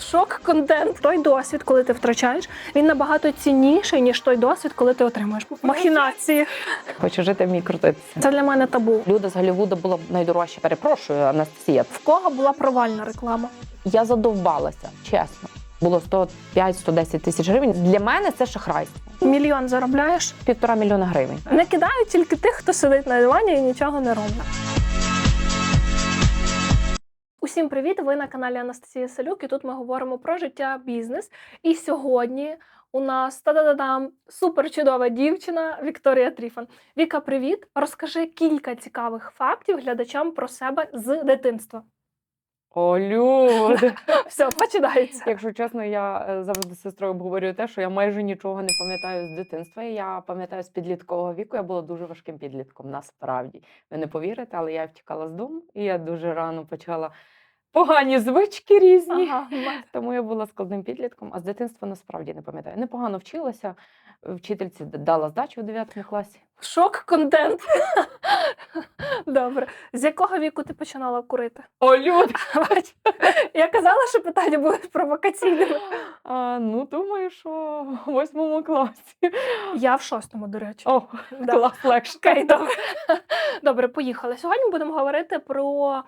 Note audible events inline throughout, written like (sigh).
Шок контент. Той досвід, коли ти втрачаєш, він набагато цінніший, ніж той досвід, коли ти отримуєш. Махінації. Хочу жити вмій крутитися. Це для мене табу. Люди з Голлівуду було б найдорожче. Перепрошую, Анастасія. В кого була провальна реклама? Я задовбалася, чесно. Було 105-110 тисяч гривень. Для мене це шахрайство. Мільйон заробляєш. Півтора мільйона гривень. Не кидають тільки тих, хто сидить на дивані і нічого не робить. Усім привіт! Ви на каналі Анастасія Салюк, і тут ми говоримо про життя, бізнес. І сьогодні у нас та-да-да-дам супер чудова дівчина Вікторія Тріфан. Віка, привіт! Розкажи кілька цікавих фактів глядачам про себе з дитинства. О, люди! (laughs) Все, починається. Якщо чесно, я е, завжди з сестрою обговорюю те, що я майже нічого не пам'ятаю з дитинства. Я пам'ятаю з підліткового віку. Я була дуже важким підлітком. Насправді ви не повірите, але я втікала з дому, і я дуже рано почала погані звички різні. Ага, Тому я була складним підлітком, а з дитинства насправді не пам'ятаю. Непогано вчилася. Вчительці дала здачу у 9 класі. Шок контент. (laughs) Добре. З якого віку ти починала курити? О, люди! (laughs) Я казала, що питання будуть провокаційними. А, ну, думаю, що в восьмому класі. Я в шостому, до речі. О, Да. клас легше. Окей, добре. (laughs) Добре, поїхали. Сьогодні будемо говорити про,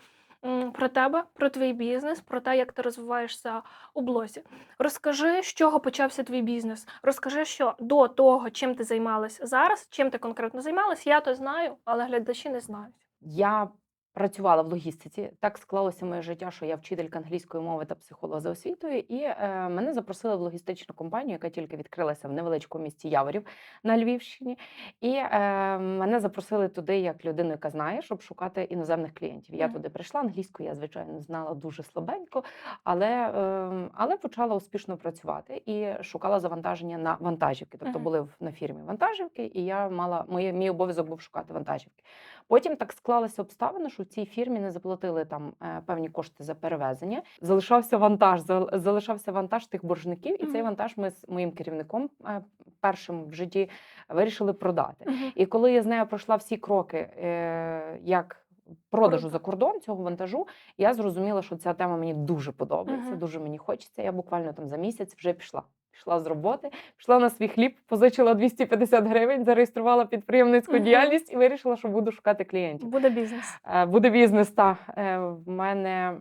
про тебе, про твій бізнес, про те, як ти розвиваєшся у блозі. Розкажи, з чого почався твій бізнес. Розкажи, що до того, чим ти займалась зараз, чим ти конкретно займалась, я то знаю, але глядачі не знають. Я працювала в логістиці. Так склалося моє життя, що я вчителька англійської мови та психолог за освітою, і е, мене запросили в логістичну компанію, яка тільки відкрилася в невеличкому місті Яворів на Львівщині. І е, мене запросили туди як людину, яка знає, щоб шукати іноземних клієнтів. Я Мгм. туди прийшла. Англійську я, звичайно, знала дуже слабенько, але, е, але почала успішно працювати і шукала завантаження на вантажівки. Тобто Мгм. були в- на фірмі вантажівки, і я мала моє мій обов'язок був шукати вантажівки. Потім так склалися обставини, що в цій фірмі не заплатили там е, певні кошти за перевезення. Залишався вантаж, залишався вантаж тих боржників, і цей вантаж ми з моїм керівником е, першим в житті вирішили продати. І коли я з нею пройшла всі кроки, е, як продажу за кордон цього вантажу, я зрозуміла, що ця тема мені дуже подобається, Мгм. дуже мені хочеться. Я буквально там за місяць вже пішла. Пішла з роботи, пішла на свій хліб, позичила 250 гривень, зареєструвала підприємницьку Мгм. діяльність і вирішила, що буду шукати клієнтів. Буде бізнес. Е, Буде бізнес, та Е, в мене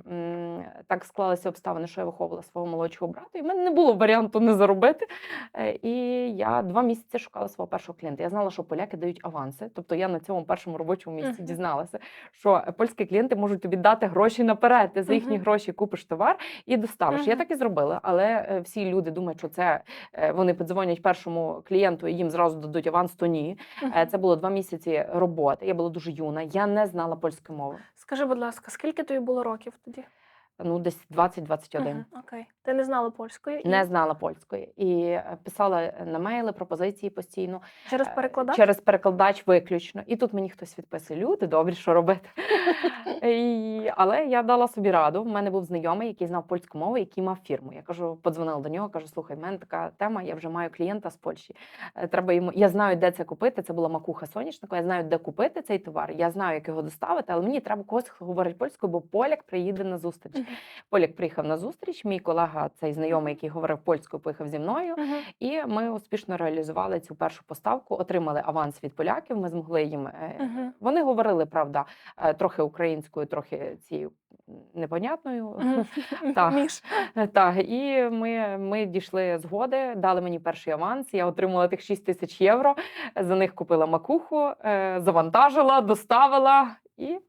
так склалися обставини, що я виховувала свого молодшого брата, і в мене не було варіанту не заробити. Е, І я два місяці шукала свого першого клієнта. Я знала, що поляки дають аванси. Тобто я на цьому першому робочому місці Мгм. дізналася, що польські клієнти можуть тобі дати гроші наперед. Ти за їхні Мгм. гроші купиш товар і доставиш. Я так і зробила, але всі люди думають, що це е, вони подзвонять першому клієнту і їм зразу дадуть аванс. То ні. Е, Це було два місяці роботи. Я була дуже юна. Я не знала польської мови. Скажи, будь ласка, скільки тобі було років тоді? Ну, десь 20-21. Мгм, Окей. Ти не знала польської? і Не знала польської і е, писала на мейли пропозиції постійно Через е, перекладач? через перекладач виключно. І тут мені хтось відписує: люди, добрі, що робити. (laughs) І, але я дала собі раду. У мене був знайомий, який знав польську мову, який мав фірму. Я кажу, подзвонила до нього, кажу: слухай, в мене така тема, я вже маю клієнта з Польщі. Е, Треба йому. Я знаю, де це купити. Це була макуха соняшника. Я знаю, де купити цей товар. Я знаю, як його доставити, але мені треба когось, хто говорить польською, бо поляк приїде на зустріч. Поляк приїхав на зустріч. Мій колега, цей знайомий, який говорив польською, поїхав зі мною. Мгм. І ми успішно реалізували цю першу поставку, отримали аванс від поляків. Ми змогли їм. е, Мгм. Вони говорили, правда, е, трохи українською, трохи цією непонятною. Мгм. (laughs) Так. Міш. Так, і ми, ми дійшли згоди, дали мені перший аванс. Я отримала тих 6 тисяч євро. За них купила макуху, е, завантажила, доставила і е,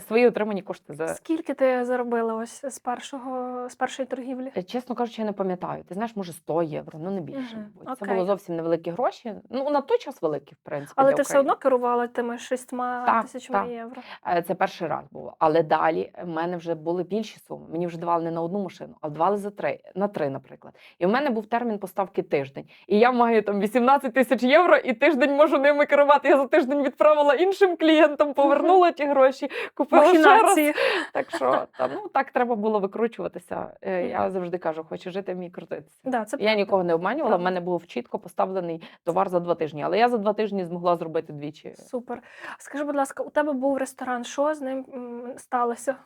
свої отримані кошти за Скільки ти заробила ось з першого з першої торгівлі? Е, Чесно кажучи, я не пам'ятаю. Ти знаєш, може 100 євро, ну не більше. Мабуть. Це було зовсім невеликі гроші. Ну на той час великі, в принципі. Але ти все одно керувала тими шістьма Так, тисячами так. євро. Е, Це перший раз було. Але далі в мене вже були більші суми. Мені вже давали не на одну машину, а давали за три, на три, наприклад. І в мене був термін поставки тиждень. І я маю там 18 тисяч євро, і тиждень можу ними керувати. Я за тиждень відправила іншим клієнтам, повернула ті гроші, купила ще раз. Так що та, ну, так треба було викручуватися. Е, Я завжди кажу, хочу жити, вмій крутитися. Да, це Я правда. нікого не обманювала. В мене був чітко поставлений товар за два тижні, але я за два тижні змогла зробити двічі. Супер. Скажи, будь ласка, у тебе був ресторан, що з ним сталося?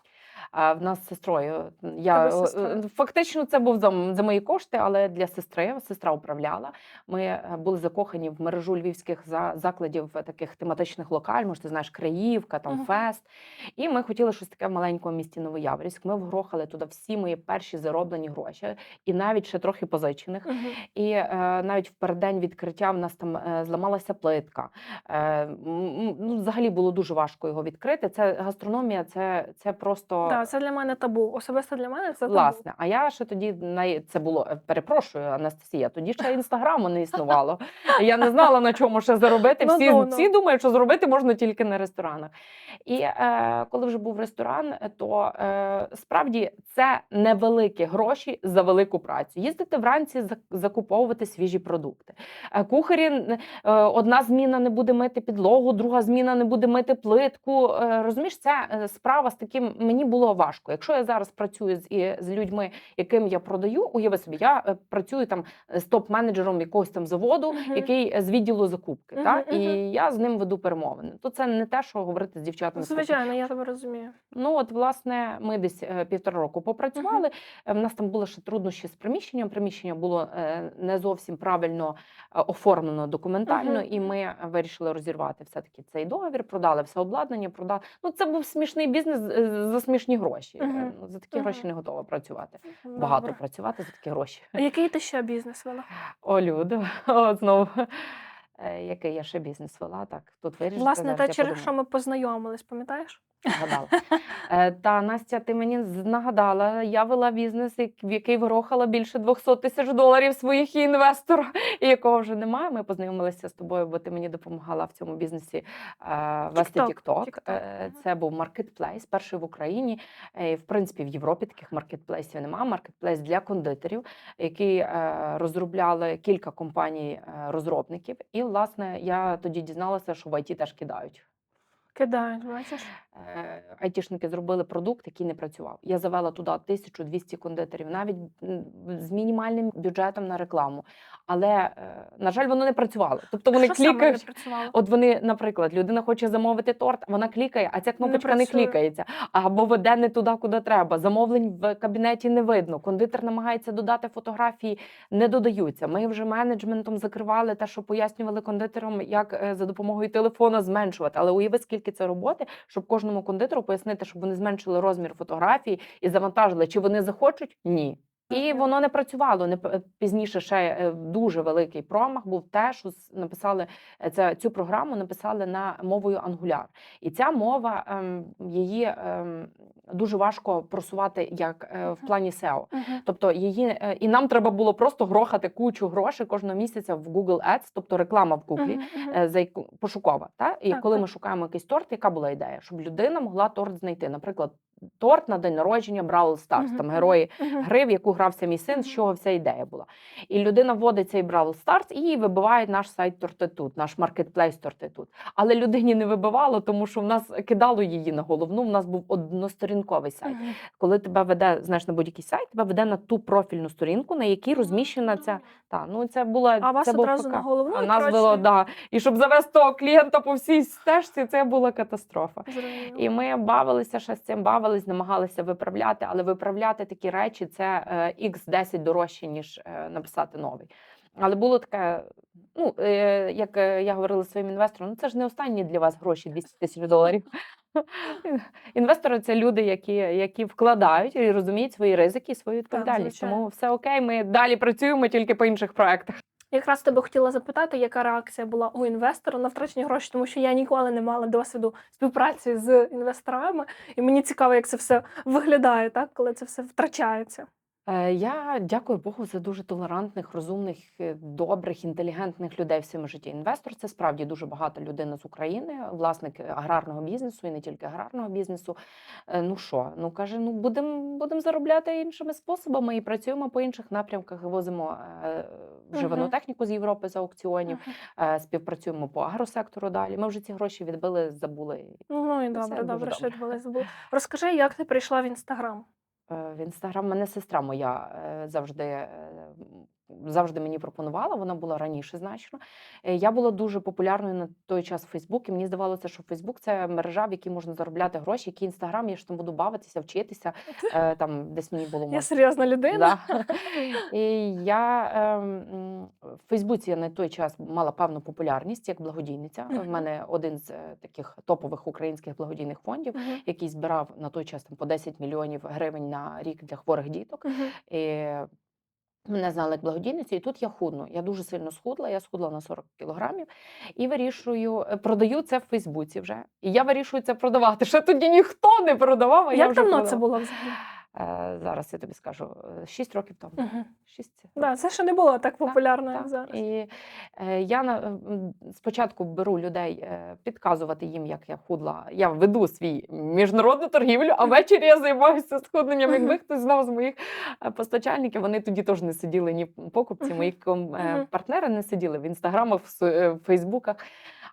В нас з сестрою я е, е, фактично це був за, за мої кошти, але для сестри сестра управляла. Ми е, були закохані в мережу львівських за- закладів таких тематичних локаль. Може, ти знаєш, Краївка, там Мгм. фест. І ми хотіли щось таке в маленькому місті Новояврівськ. Ми вгрохали туди всі мої перші зароблені гроші, і навіть ще трохи позичених. Мгм. І е, навіть в переддень відкриття в нас там е, зламалася плитка. Е, ну, взагалі було дуже важко його відкрити. Це гастрономія, це, це просто Да, це для мене табу. Особисто для мене це табу. власне. А я ще тоді це було е, перепрошую, Анастасія. Тоді ще інстаграму не існувало. Я не знала на чому ще заробити. Ну, Всі, ну, ну. всі думають, що зробити можна тільки на ресторанах. І е, коли вже був ресторан, е, то е, справді це невеликі гроші за велику працю. Їздити вранці закуповувати свіжі продукти. Е, Кухарі е, одна зміна не буде мити підлогу, друга зміна не буде мити плитку. Е, Розумієш, це справа з таким мені було важко. Якщо я зараз працюю з, і- з людьми, яким я продаю, уяви собі, я е, працюю там з топ-менеджером якогось там заводу, Мгм. який е, з відділу закупки. Мгм, та? мгм. І я з ним веду перемовини. То це не те, що говорити з дівчатами. Звичайно, я тебе розумію. Ну от, власне, ми десь е, півтора року попрацювали. Е, В нас там були ще труднощі з приміщенням. Приміщення було е, не зовсім правильно е, оформлено документально, Мгм. і ми вирішили розірвати все-таки цей договір, продали все обладнання, продали. Ну, це був смішний бізнес е, за смішні гроші. Е, Мгм. ну, За такі Мгм. гроші не готова працювати. Багато Добре. працювати за такі гроші. А який ти ще бізнес вела? О, люди, (laughs) от знову. Е, Який я ще бізнес вела, так тут вирішила. Власне, те, через що ми познайомились, пам'ятаєш? Нагадала. (laughs) Е, Та Настя, ти мені нагадала, я вела бізнес, в який вирохала більше 200 тисяч доларів своїх інвестора, і якого вже немає. Ми познайомилися з тобою, бо ти мені допомагала в цьому бізнесі е, вести TikTok, Е. Це був маркетплейс, перший в Україні. Е, В принципі, в Європі таких маркетплейсів немає. Маркетплейс для кондитерів, який е, розробляли кілька компаній е. І, власне, я тоді дізналася, що в IT теж кидають. Кидають, бачиш? Е, айтішники зробили продукт, який не працював. Я завела туди 1200 кондитерів, навіть з мінімальним бюджетом на рекламу. Але, е, на жаль, воно не працювало. Тобто вони не клікають. От вони, наприклад, людина хоче замовити торт, вона клікає, а ця кнопочка не, працює. клікається, або веде не туди, куди треба. Замовлень в кабінеті не видно. Кондитер намагається додати фотографії, не додаються. Ми вже менеджментом закривали те, що пояснювали кондитерам, як е, за допомогою телефона зменшувати. Але уяви, скільки це роботи, щоб кожному кондитеру пояснити, щоб вони зменшили розмір фотографії і завантажили. Чи вони захочуть? Ні. І воно не працювало. Не пізніше ще е, дуже великий промах був те, що написали е, це цю програму написали на мовою Angular. І ця мова ем, її ем, дуже важко просувати як е, в плані SEO. Тобто її е, і нам треба було просто грохати кучу грошей кожного місяця в Google Ads, тобто реклама в Google. Е, за яку пошукова. Та? І Так, коли так. ми шукаємо якийсь торт, яка була ідея? Щоб людина могла торт знайти. Наприклад, торт на день народження Бравл Старс, там герої гри, в яку грався мій син, з чого вся ідея була. І людина вводить цей Бравл Старс і вибиває наш сайт Тортитут, наш маркетплейс Тортитут. Але людині не вибивало, тому що в нас кидало її на головну. В нас був односторінковий сайт. Коли тебе веде, знаєш, на будь-який сайт, тебе веде на ту профільну сторінку, на якій розміщена ця. Та ну це була А вас це одразу на головну А нас було да. І щоб завести того клієнта по всій стежці, це була катастрофа. Зрозуміло. І ми бавилися ще з цим, бавились, намагалися виправляти, але виправляти такі речі це е, x 10 дорожче, ніж е, написати новий. Але було таке, ну е, як е, я говорила своїм інвесторам, ну це ж не останні для вас гроші 200 тисяч доларів. (laughs) Інвестори це люди, які, які вкладають і розуміють свої ризики і свою відповідальність. Тому все окей, ми далі працюємо тільки по інших проектах. Якраз тебе хотіла запитати, яка реакція була у інвестора на втрачені гроші, тому що я ніколи не мала досвіду співпраці з інвесторами, і мені цікаво, як це все виглядає, так, коли це все втрачається. Е, Я дякую Богу за дуже толерантних, розумних, е, добрих, інтелігентних людей в своєму житті. Інвестор це справді дуже багата людина з України, власник аграрного бізнесу і не тільки аграрного бізнесу. Е, Ну що, ну каже, ну будемо будем заробляти іншими способами і працюємо по інших напрямках. Возимо е, вживану Мгм. техніку з Європи за аукціонів, Мгм. е, співпрацюємо по агросектору далі. Ми вже ці гроші відбили, забули. Ну і Все добре, дуже добре, що добре. відбулось. Розкажи, як ти прийшла в інстаграм? Е, В інстаграм мене сестра моя е, завжди е, завжди мені пропонувала. Вона була раніше значно. Е, Я була дуже популярною на той час в Фейсбук, і мені здавалося, що Фейсбук це мережа, в якій можна заробляти гроші, який інстаграм, я ж там буду бавитися, вчитися. (laughs) Е, Там десь мені було Я серйозна людина. Да. (laughs) (laughs) І я ем, в Фейсбуці я на той час мала певну популярність як благодійниця. В мене один з е, таких топових українських благодійних фондів, який збирав на той час там, по 10 мільйонів гривень на рік для хворих діток. І мене знали як благодійницю, і тут я худну. Я дуже сильно схудла, я схудла на 40 кілограмів і вирішую, е, продаю це в Фейсбуці вже. І я вирішую це продавати. Ще тоді ніхто не продавав. А я Як вже давно продавала. це було взагалі? Е, Зараз я тобі скажу 6 років тому. Мгм. 6 Да, це ще не було так популярно, як так. зараз. І е, я на, спочатку беру людей е, підказувати їм, як я худла. Я веду свій міжнародну торгівлю, а ввечері я займаюся схудненням. Якби хтось знав з моїх е, постачальників, вони тоді теж не сиділи ні покупці. Мої е, партнери не сиділи в інстаграмах, е, в Фейсбуках.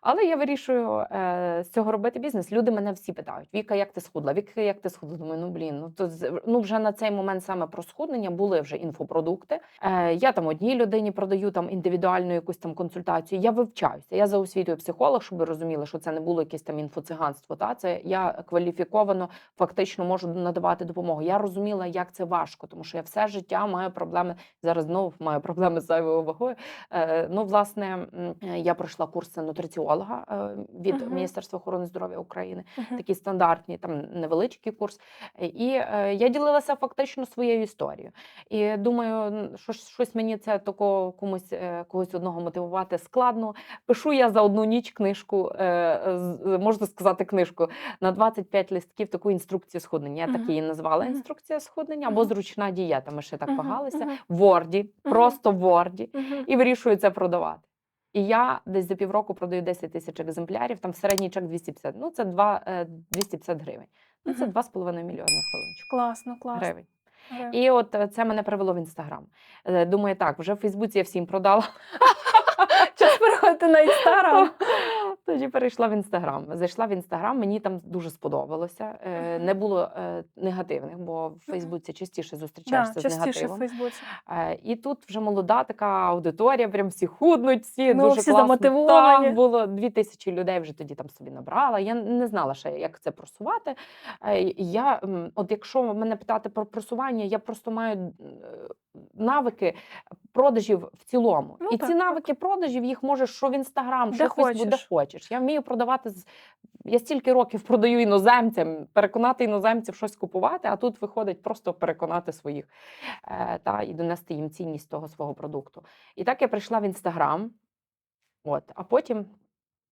Але я вирішую е, з цього робити бізнес. Люди мене всі питають: Віка, як ти схудла? Віка, як ти схудла? Думаю, ну блін, ну то ну вже на цей момент саме про схуднення були вже інфопродукти. Е, я там одній людині продаю там індивідуальну якусь там консультацію. Я вивчаюся. Я за освітою психолог, щоб ви розуміли, що це не було якесь там інфоциганство. Та це я кваліфіковано фактично можу надавати допомогу. Я розуміла, як це важко, тому що я все життя маю проблеми. Зараз знову маю проблеми з зайвою вагою. Е, ну, власне, я пройшла курси нутриціолога е, від Мгм. Міністерства охорони здоров'я України Мгм. такі стандартні, там невеличкий курс. І е, я ділилася фактично своєю історією. І думаю, що щось мені це тако комусь е, когось одного мотивувати складно. Пишу я за одну ніч книжку, е, можна сказати, книжку на 25 листків таку інструкцію сходнення. Я так її назвала інструкція сходнення або зручна дієта. Ми ще так Мгм. вагалися. Мгм. В Ворді, Мгм. просто в Ворді Мгм. і вирішую це продавати. І я десь за півроку продаю 10 тисяч екземплярів, там середній чек 250. Ну, це 2, е, 250 гривень. Ну, це Мгм. 2,5 мільйони хвилиночку Класно, класно. гривень. Гривень. І от е, це мене привело в інстаграм. Е, Думаю, так, вже в Фейсбуці я всім продала. Час переходити на інстаграм. (laughs) Тоді перейшла в інстаграм. Зайшла в інстаграм, мені там дуже сподобалося. Е, Не було е, негативних, бо в Фейсбуці частіше зустрічаєшся Да, з частіше в. Фейсбуці. Е, І тут вже молода така аудиторія, прям всі худнуть, всі Ну, дуже всі класно. замотивовані. Так, було дві тисячі людей вже тоді там собі набрала. Я не знала ще, як це просувати. Е, Я, от якщо мене питати про просування, я просто маю навики продажів в цілому. Ну, і так, ці так. навики продажів їх можеш що в інстаграм, Де що в де хочеш. хочеш. Я вмію продавати з. Я стільки років продаю іноземцям, переконати іноземців щось купувати, а тут виходить просто переконати своїх е, та і донести їм цінність того свого продукту. І так я прийшла в інстаграм, от, а потім.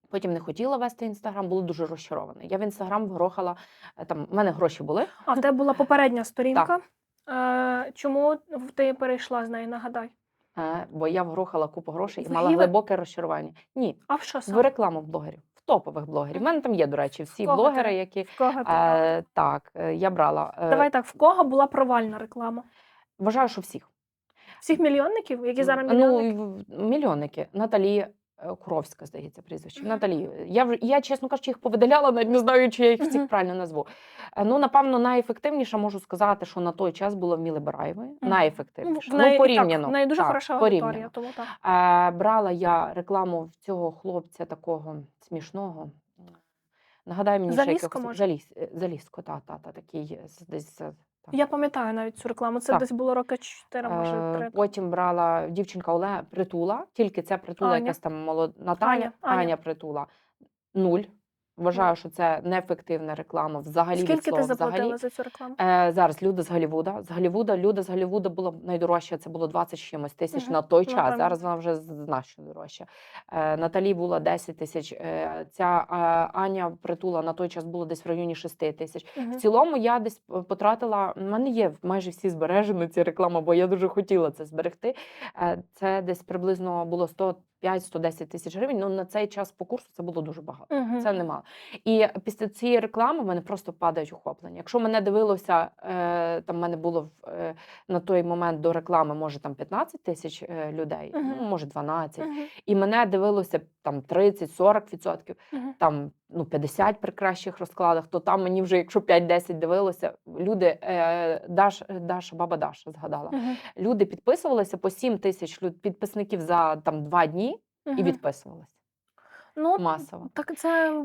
Потім не хотіла вести інстаграм, була дуже розчарована. Я в інстаграм вгрохала е, там. в мене гроші були. А тебе була попередня (laughs) сторінка. Е, Чому ти перейшла з неї, нагадай? е, Бо я вгрохала купу грошей і мала глибоке розчарування. Ні, А в що в саме? рекламу блогерів, в топових блогерів. У мене там є, до речі, всі кого ти? блогери, які В кого ти е, так е, я брала. е, Давай так, в кого була провальна реклама? Вважаю, що всіх. Всіх мільйонників, які зараз Ну, мільйонники? і в- мільйонники. Наталі Куровська, здається, прізвище. Наталі. Я я, чесно кажучи, їх повидаляла, навіть не знаю, чи я їх всіх правильно назву. Е, Ну, напевно, найефективніше можу сказати, що на той час було в Міли Бараєвої. Найефективніше. в ну, порівняно. Так, дуже так, хороша порівняно. аудиторія, тому так. Е, брала я рекламу в цього хлопця такого смішного. Нагадай мені ще Залізко, якогось- може? Заліз, е, Залізко, та, та, та, такий е, десь. Е, та. Я пам'ятаю навіть цю рекламу. Це Так. десь було роки 4, може Е, 3. Потім брала дівчинка Олега Притула, тільки це притула, Аня. якась там молода Наталя, Аня, Аня, Аня. Притула. Нуль. Вважаю, що це неефективна реклама взагалі від Скільки ти заплатила взагалі. за цю рекламу? Е, зараз люди з Голлівуда. З Голлівуда, люди з Голлівуда було найдорожче, це було 20 чимось тисяч Мгм. на той Ну, час. певно. Зараз вона вже значно дорожча. Е, Наталі було 10 тисяч. Е, ця е, Аня Притула на той час було десь в районі 6 тисяч. Мгм. В цілому я десь потратила. У мене є майже всі збережені ці реклами, бо я дуже хотіла це зберегти. Е, Це десь приблизно було 100 105-110 тисяч гривень. Ну на цей час по курсу це було дуже багато. Мгм. Це немало. І після цієї реклами в мене просто падають охоплення. Якщо мене дивилося, е, там в мене було е, на той момент до реклами, може там 15 тисяч е, людей, Мгм. ну може 12, Мгм. і мене дивилося там 30-40 відсотків, Мгм. там ну 50 при кращих розкладах, то там мені вже, якщо 5-10 дивилося, люди е, Даш, Даша, баба Даша згадала. Мгм. Люди підписувалися по 7 тисяч підписників за там 2 дні і відписувалися Ну, масово. Так, це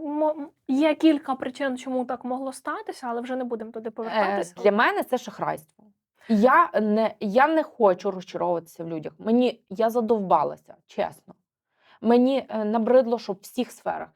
є кілька причин, чому так могло статися, але вже не будемо туди Е, повертатися. Для мене це шахрайство. Я не, я не хочу розчаровуватися в людях. Мені я задовбалася, чесно. Мені е, набридло, що в всіх сферах е,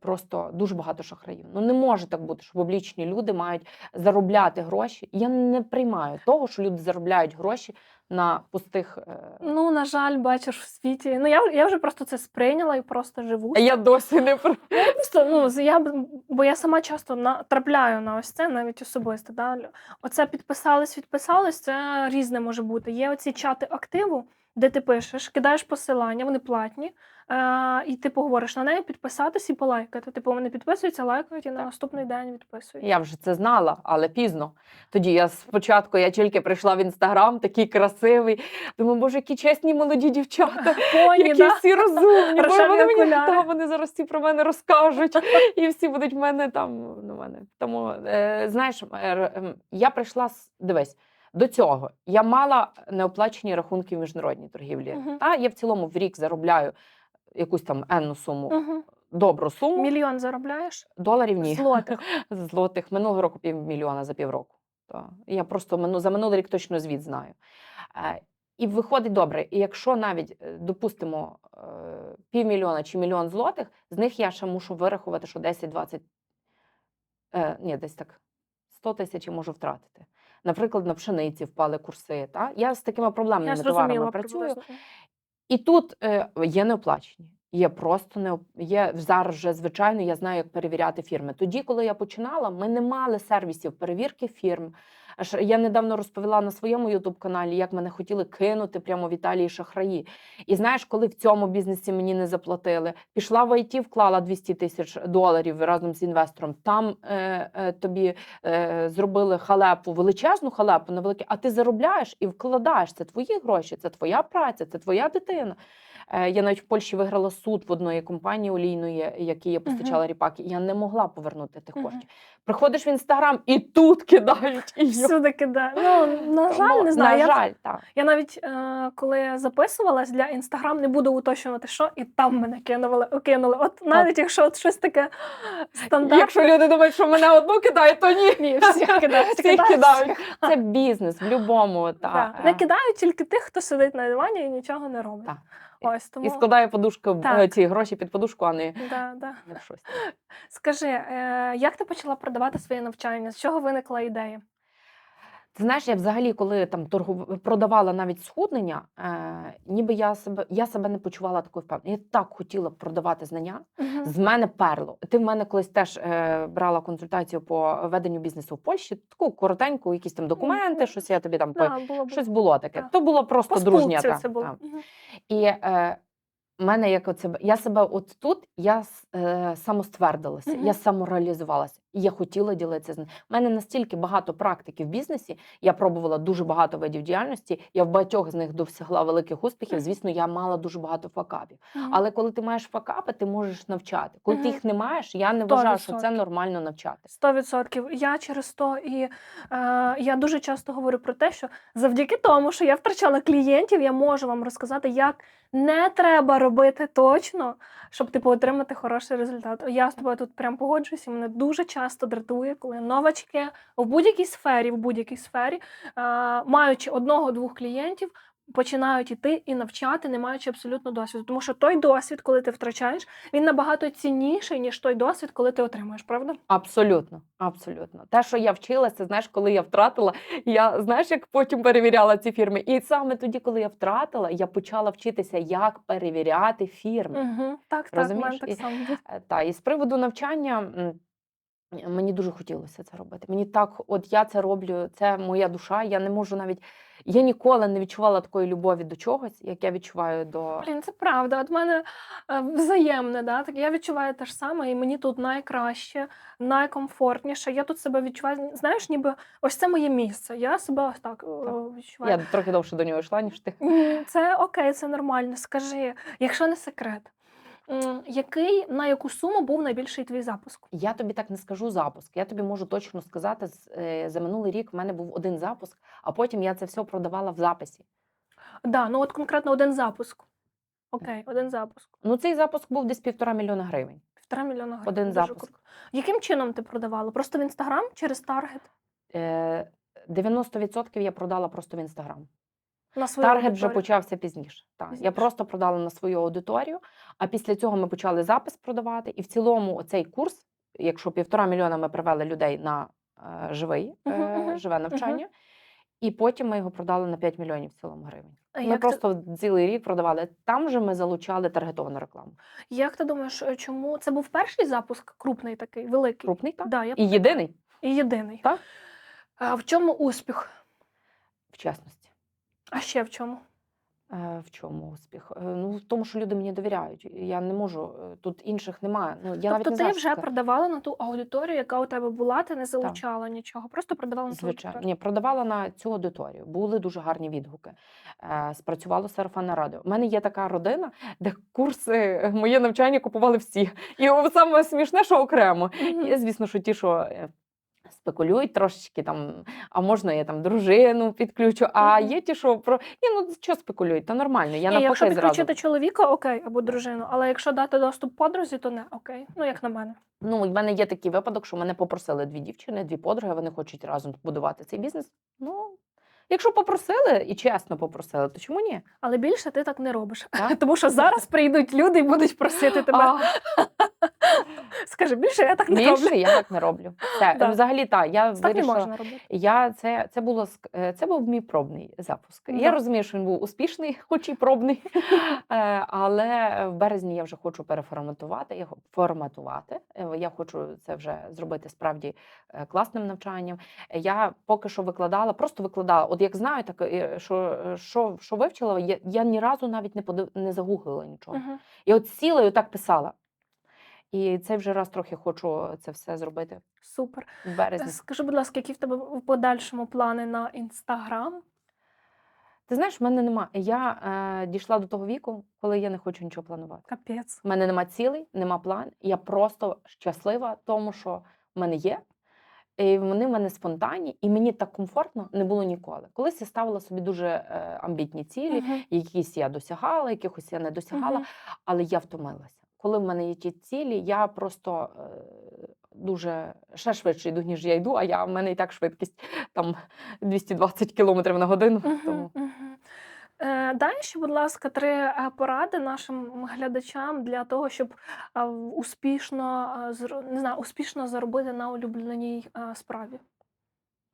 просто дуже багато шахраїв. Ну не може так бути, що публічні люди мають заробляти гроші. Я не приймаю того, що люди заробляють гроші на пустих. е, Ну, на жаль, бачиш в світі. Ну, я, я вже просто це сприйняла і просто живу. Я досі не просто, ну, я, бо я сама часто натрапляю на ось це, навіть особисто. Да? Оце підписались, відписались, це різне може бути. Є оці чати активу, де ти пишеш, кидаєш посилання, вони платні, е- і ти поговориш на неї, підписатись і полайкати. Типу, вони підписуються, лайкають і на наступний день відписують. Я вже це знала, але пізно. Тоді я спочатку я тільки прийшла в інстаграм, такий красивий. Думаю, боже, які чесні молоді дівчата, (laughs) Поні, які да? всі розумні. Боже, вони мені та, вони зараз всі про мене розкажуть, і всі будуть в мене там. На мене. Тому е, знаєш, е, я прийшла дивись. До цього я мала неоплачені рахунки в міжнародній торгівлі. Мгм. Та я в цілому в рік заробляю якусь там енну суму, Мгм. добру суму. Мільйон заробляєш? Доларів ні. Злотих. (laughs) Злотих минулого року півмільйона за півроку. То я просто мину, за минулий рік точно звіт знаю. Е, і виходить добре. І якщо навіть, е, допустимо, е, півмільйона чи мільйон злотих, з них я ще мушу вирахувати, що 10-20, е, ні, десь так 100 тисяч я можу втратити. Наприклад, на пшениці впали курси. Та? Я з такими проблемними товарами працюю. І тут е, є неоплачені. Є просто не є зараз вже звичайно. Я знаю, як перевіряти фірми. Тоді, коли я починала, ми не мали сервісів перевірки фірм. Аж Я недавно розповіла на своєму ютуб каналі, як мене хотіли кинути прямо в Італії шахраї. І знаєш, коли в цьому бізнесі мені не заплатили, пішла в ІТ, вклала 200 тисяч доларів разом з інвестором. Там е, е, тобі е, зробили халепу, величезну халепу на велике, а ти заробляєш і вкладаєш. Це твої гроші, це твоя праця, це твоя дитина. Е, Я навіть в Польщі виграла суд в одної компанії олійної, якій я постачала ріпаки. і Я не могла повернути тих коштів. Приходиш в інстаграм і тут кидають. І Всюди кидає. Ну, на жаль, Тому, не знаю. На я, жаль, так. я навіть е, коли записувалась для інстаграм, не буду уточнювати, що, і там мене кинули, кинули. От навіть якщо от щось таке стандартне. Якщо люди думають, що мене одну кидають, то ні. Ні, всі кидають, Всі кидають. кидають. Це бізнес в будь-якому. Да. Не кидають тільки тих, хто сидить на дивані і нічого не робить. Так. Ось тому І складає подушку Так. е, ці гроші під подушку, а не, да, да. щось. скажи, е, як ти почала продавати своє навчання? З чого виникла ідея? Ти знаєш, я взагалі, коли там торгу... продавала навіть схуднення, е, ніби я себе, я себе не почувала такою впевненою. Я так хотіла продавати знання. Мгм. З мене перло. Ти в мене колись теж е, брала консультацію по веденню бізнесу в Польщі, таку коротеньку, якісь там документи, Мгм. щось я тобі там по... Було, щось було таке. Так. То було просто По дружня. це було. та. Мгм. І е, мене як оце, я себе от тут я е, самоствердилася, Мгм. я самореалізувалася. І я хотіла ділитися з ним. У мене настільки багато практики в бізнесі. Я пробувала дуже багато видів діяльності. Я в багатьох з них досягла великих успіхів. Звісно, я мала дуже багато факапів. Мгм. Але коли ти маєш факапи, ти можеш навчати. Коли ти їх не маєш, я не вважаю, що це нормально навчати. Сто відсотків. Я через то і е, я дуже часто говорю про те, що завдяки тому, що я втрачала клієнтів, я можу вам розказати, як не треба робити точно, щоб типу отримати хороший результат. Я з тобою тут прям погоджуюся. Мене дуже часто дратує, коли новачки в будь-якій сфері, в будь-якій сфері, маючи одного-двох клієнтів. Починають іти і навчати, не маючи абсолютно досвіду. Тому що той досвід, коли ти втрачаєш, він набагато цінніший, ніж той досвід, коли ти отримуєш, правда? Абсолютно, абсолютно. Те, що я вчилася, знаєш, коли я втратила, я знаєш, як потім перевіряла ці фірми. І саме тоді, коли я втратила, я почала вчитися, як перевіряти фірми. Угу. Так, так, Розумієш? мене так І- само. було. Е, Та і з приводу навчання. М, Мені дуже хотілося це робити. Мені так, от я це роблю, це моя душа. Я не можу навіть. Я ніколи не відчувала такої любові до чогось, як я відчуваю до Блін, це правда. От мене е, взаємне, да? так я відчуваю те ж саме, і мені тут найкраще, найкомфортніше. Я тут себе відчуваю, знаєш, ніби ось це моє місце. Я себе ось так е, відчуваю. я трохи довше до нього йшла, ніж ти. Це окей, це нормально. Скажи, якщо не секрет, який на яку суму був найбільший твій запуск? Я тобі так не скажу запуск. Я тобі можу точно сказати, е, за минулий рік в мене був один запуск, а потім я це все продавала в записі. Да, ну от конкретно один запуск. Окей, один запуск. Ну, цей запуск був десь півтора мільйона гривень. Півтора мільйона гривень. Один Дуже запуск. круто. Яким чином ти продавала? Просто в інстаграм через таргет? Е, 90% я продала просто в інстаграм. На свою Таргет вже почався пізніше. Так, Пізніше. я просто продала на свою аудиторію, а після цього ми почали запис продавати. І в цілому цей курс, якщо півтора мільйона ми привели людей на е, живий, Мгм, е, мгм, живе навчання, і потім ми його продали на 5 мільйонів в цілому гривень. А Ми як, просто цілий рік продавали. Там же ми залучали таргетовану рекламу. як ти думаєш, е, чому це був перший запуск крупний такий, великий? Крупний так? Да, я І єдиний і єдиний. Так. А в чому успіх? в чесності. А ще в чому? Е, В чому успіх? Е, Ну, в тому, що люди мені довіряють. Я не можу, е, тут інших немає. Ну, я навіть тобто не ти знаю, вже сказати. продавала на ту аудиторію, яка у тебе була, ти не залучала нічого, просто продавала на ту Звичайно, ні, продавала на цю аудиторію. Були дуже гарні відгуки. Спрацювало сарафанне радіо. У мене є така родина, де курси, моє навчання купували всі. І саме смішне, що окремо. Мгм. Є, звісно, що ті, що спекулюють трошечки там, а можна я там дружину підключу. А є ті, що про ні, ну що спекулюють, то нормально. Я Ні, якщо навпаки зразу. підключити чоловіка, окей, або дружину, але якщо дати доступ подрузі, то не окей. Ну як на мене. Ну, в мене є такий випадок, що мене попросили дві дівчини, дві подруги, вони хочуть разом будувати цей бізнес. Ну, якщо попросили і чесно попросили, то чому ні? Але більше ти так не робиш. Так. (laughs) Тому що зараз прийдуть люди і будуть просити тебе. А, (laughs) Скажи, більше я так не роблю. більше я так не роблю. Все, Да. взагалі, так, я Так не вирішила. можна робити. Я це, це було е, це був мій пробний запуск. Да. Я розумію, що він був успішний, (laughs) хоч і пробний. Е, Але в березні я вже хочу переформатувати його форматувати. Е, Я хочу це вже зробити справді класним навчанням. Я поки що викладала, просто викладала. От як знаю, так що, що, що вивчила, я, я ні разу навіть не подив, не загуглила нічого. Мгм. І от сіла і так писала. І цей вже раз трохи хочу це все зробити Супер. в березні. Скажи, будь ласка, які в тебе в подальшому плани на інстаграм? Ти знаєш, в мене нема. Я е, дійшла до того віку, коли я не хочу нічого планувати. Капець. У мене нема цілей, нема план. Я просто щаслива тому, що в мене є. І вони в мене спонтанні, і мені так комфортно не було ніколи. Колись я ставила собі дуже е, амбітні цілі, Мгм. якісь я досягала, якихось я не досягала, Мгм. але я втомилася. Коли в мене є ті цілі, я просто е, дуже ще швидше йду, ніж я йду, а я в мене і так швидкість там 220 км на годину. Тому Мгм, мгм. Е, Дай ще, будь ласка, три е, поради нашим глядачам для того, щоб успішно не знаю, успішно заробити на улюбленій справі.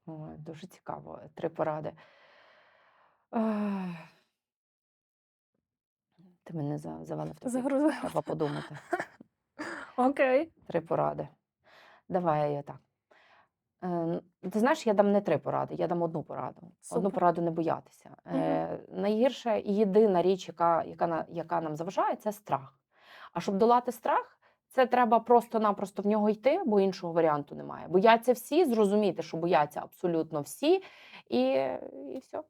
Ой, дуже цікаво. Три поради. Ти мене за- завела в. Загрузила. Треба подумати. Окей. Три поради. Давай я так. Е, Ти знаєш, я дам не три поради, я дам одну пораду. Одну пораду не боятися. Е, Найгірша і єдина річ, яка, яка, яка нам заважає, це страх. А щоб долати страх, це треба просто-напросто в нього йти, бо іншого варіанту немає. Бояться всі, зрозуміти, що бояться абсолютно всі, і, і все.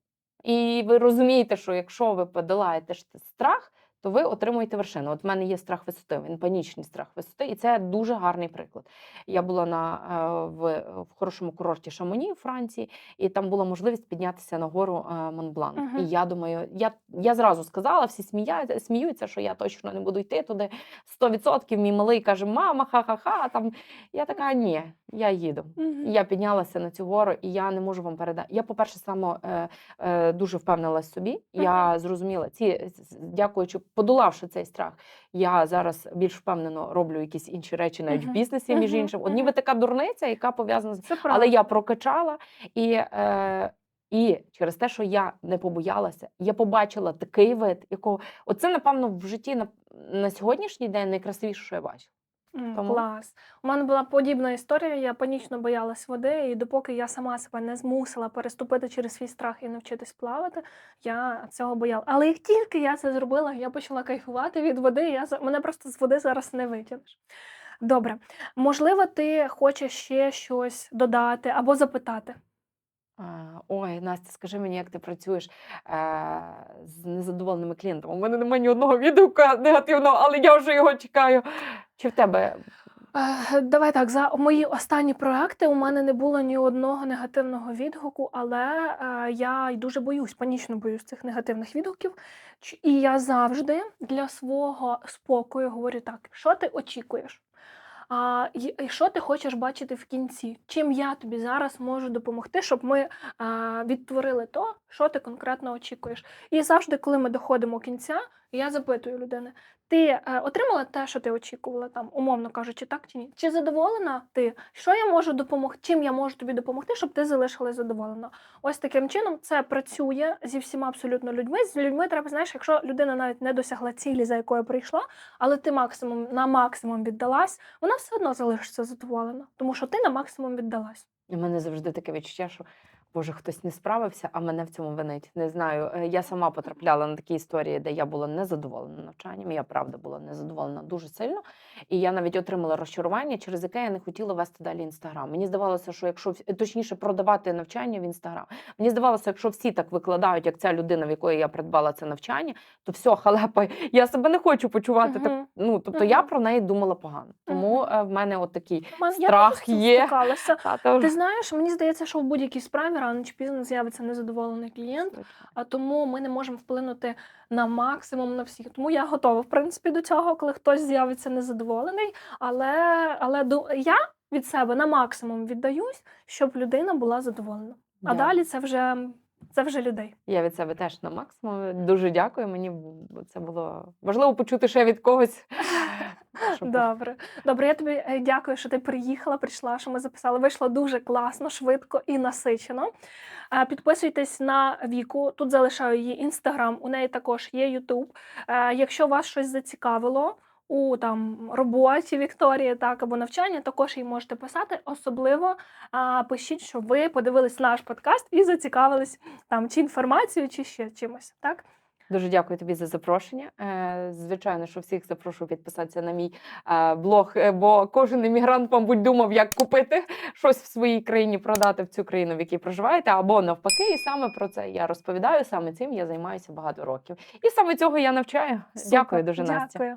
І ви розумієте, що якщо ви подолаєте страх, то ви отримуєте вершину. От в мене є страх висоти, він панічний страх висоти, і це дуже гарний приклад. Я була на, е, в, в хорошому курорті Шамоні у Франції, і там була можливість піднятися на гору е, Монбланк. Мгм. І я думаю, я, я зразу сказала, всі сміються, сміються, що я точно не буду йти туди. 100% мій малий каже: мама, ха-ха-ха. Там я така, ні, я їду. Мгм. І я піднялася на цю гору, і я не можу вам передати. Я, по-перше, само е, е, дуже впевнилась собі. Я зрозуміла, ці, дякуючи, подолавши цей страх, я зараз більш впевнено роблю якісь інші речі навіть в бізнесі, між іншим. От ніби така дурниця, яка пов'язана з. Але я прокачала і. Е, і через те, що я не побоялася, я побачила такий вид, якого оце, напевно, в житті на, на сьогоднішній день найкрасивіше, що я бачила. М, Тому- Клас. У мене була подібна історія. Я панічно боялась води, і допоки я сама себе не змусила переступити через свій страх і навчитись плавати, я цього боялась. Але як тільки я це зробила, я почала кайфувати від води. Я за- мене просто з води зараз не витягнеш. Добре, можливо, ти хочеш ще щось додати або запитати. А, Ой, Настя, скажи мені, як ти працюєш е, з незадоволеними клієнтами? У мене немає ні одного відгука негативного, але я вже його чекаю. Чи в тебе Е, Давай так, за мої останні проекти у мене не було ні одного негативного відгуку, але е, я дуже боюсь, панічно боюсь цих негативних відгуків. І я завжди для свого спокою говорю так: що ти очікуєш? А, що ти хочеш бачити в кінці? Чим я тобі зараз можу допомогти, щоб ми а, відтворили то, що ти конкретно очікуєш? І завжди, коли ми доходимо кінця, я запитую людини: ти е, отримала те, що ти очікувала, там, умовно кажучи, так чи ні? Чи задоволена ти? Що я можу допомогти? Чим я можу тобі допомогти, щоб ти залишилась задоволена? Ось таким чином це працює зі всіма абсолютно людьми. З людьми треба, знаєш, якщо людина навіть не досягла цілі, за якою прийшла, але ти максимум на максимум віддалась, вона все одно залишиться задоволена, тому що ти на максимум віддалась. У мене завжди таке відчуття, що Боже, хтось не справився, а мене в цьому винить. Не знаю. Е, Я сама потрапляла на такі історії, де я була незадоволена навчанням. Я правда була незадоволена дуже сильно. І я навіть отримала розчарування, через яке я не хотіла вести далі інстаграм. Мені здавалося, що якщо точніше продавати навчання в інстаграм. Мені здавалося, якщо всі так викладають, як ця людина, в якої я придбала це навчання, то все, халепа, я себе не хочу почувати. Так, ну тобто я про неї думала погано. Тому е, в мене от такий я Страх цим є. стикалася. (laughs) Та, Ти знаєш, мені здається, що в будь-якій справі рано чи пізно з'явиться незадоволений клієнт, а тому ми не можемо вплинути на максимум на всіх. Тому я готова, в принципі, до цього, коли хтось з'явиться незадоволений. Але, але ду- я від себе на максимум віддаюсь, щоб людина була задоволена. А далі це вже це вже людей. Я від себе теж на максимум. Дуже дякую. Мені це було важливо почути ще від когось. (laughs) Добре, добре. Я тобі е, дякую, що ти приїхала, прийшла, що ми записали. Вийшло дуже класно, швидко і насичено. Е, Підписуйтесь на Віку. Тут залишаю її інстаграм. У неї також є Ютуб. Е, Якщо вас щось зацікавило. У там роботі Вікторії, так або навчання, також їй можете писати. Особливо пишіть, що ви подивились наш подкаст і зацікавились там чи інформацією, чи ще чимось. Так Дуже дякую тобі за запрошення. Е, Звичайно, що всіх запрошую підписатися на мій е, блог, е, бо кожен іммігрант, мабуть, думав, як купити щось в своїй країні, продати в цю країну, в якій проживаєте, або навпаки. І саме про це я розповідаю. Саме цим я займаюся багато років. І саме цього я навчаю. Дякую дуже, Настя. Дякую.